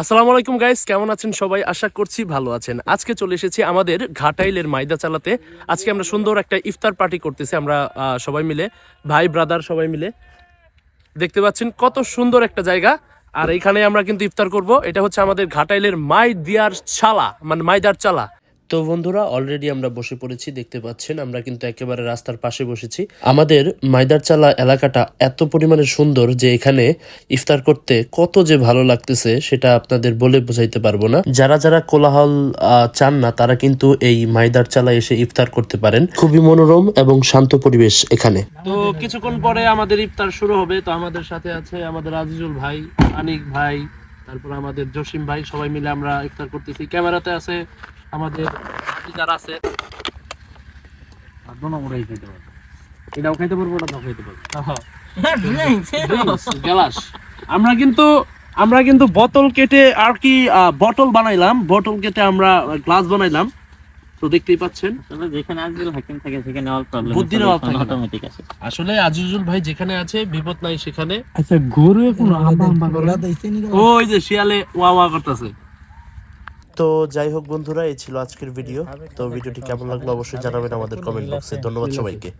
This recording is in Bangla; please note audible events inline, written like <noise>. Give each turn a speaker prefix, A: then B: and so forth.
A: আসসালামু আলাইকুম গাইস, কেমন আছেন সবাই? আশা করছি ভালো আছেন। আজকে চলে এসেছি আমাদের ঘাটাইলের মাইদা চালাতে। আজকে আমরা সুন্দর একটা ইফতার পার্টি করতেছি আমরা সবাই মিলে, ভাই ব্রাদার সবাই মিলে। দেখতে পাচ্ছেন কত সুন্দর একটা জায়গা। আর এখানে আমরা কিন্তু ইফতার করব। এটা হচ্ছে আমাদের ঘাটাইলের মাইদিয়ার চালা মানে মাইদার চালা। তো বন্ধুরা অলরেডি আমরা বসে পড়েছি, দেখতে পাচ্ছেন, আমরা কিন্তু একেবারে রাস্তার পাশে বসেছি। আমাদের মাইদারচালা এলাকাটা এত পরিমাণে সুন্দর যে এখানে ইফতার করতে কত যে ভালো লাগতেছে, সেটা আপনাদের বলে বোঝাইতে পারব না। যারা যারা কোলাহল চান না, তারা কিন্তু এই মাইদার চালা এসে ইফতার করতে পারেন। খুবই মনোরম এবং শান্ত পরিবেশ এখানে। তো কিছুক্ষণ পরে আমাদের ইফতার শুরু হবে, তো আমাদের সাথে আছে আমাদের আজিজুল ভাই, আনিক ভাই, তারপর আমাদের জসিম ভাই, সবাই মিলে আমরা ইফতার করতেছি। ক্যামেরাতে আছে আমাদের যারা আছে।
B: দোনোটাই খেতে পারব। এটাও খাইতে পারব ওটাও খাইতে পারব। <laughs>
A: গ্লাস আমরা কিন্তু আমরা কিন্তু বোতল কেটে আর কি বটল বানাইলাম। বটল কেটে আমরা গ্লাস বানাইলাম। তো দেখতেই পাচ্ছেন।
C: তবে যেখানে আজকাল হাকিম থাকে সেখানে অল প্রবলেম
A: বুদ্ধির অভাব থাকে
C: অটোমেটিক আছে।
A: আসলে আজিজুল ভাই যেখানে আছে বিপদ নাই সেখানে।
B: আচ্ছা গরু কোনো আম্বা আম্বা
A: ওই যে শিয়ালে ওয়া ওয়া করতেছে। তো যাই হোক বন্ধুরা এই ছিল আজকের ভিডিও তো ভিডিওটি কেমন লাগল অবশ্যই জানাবেন আমাদের কমেন্ট বক্সে ধন্যবাদ সবাইকে।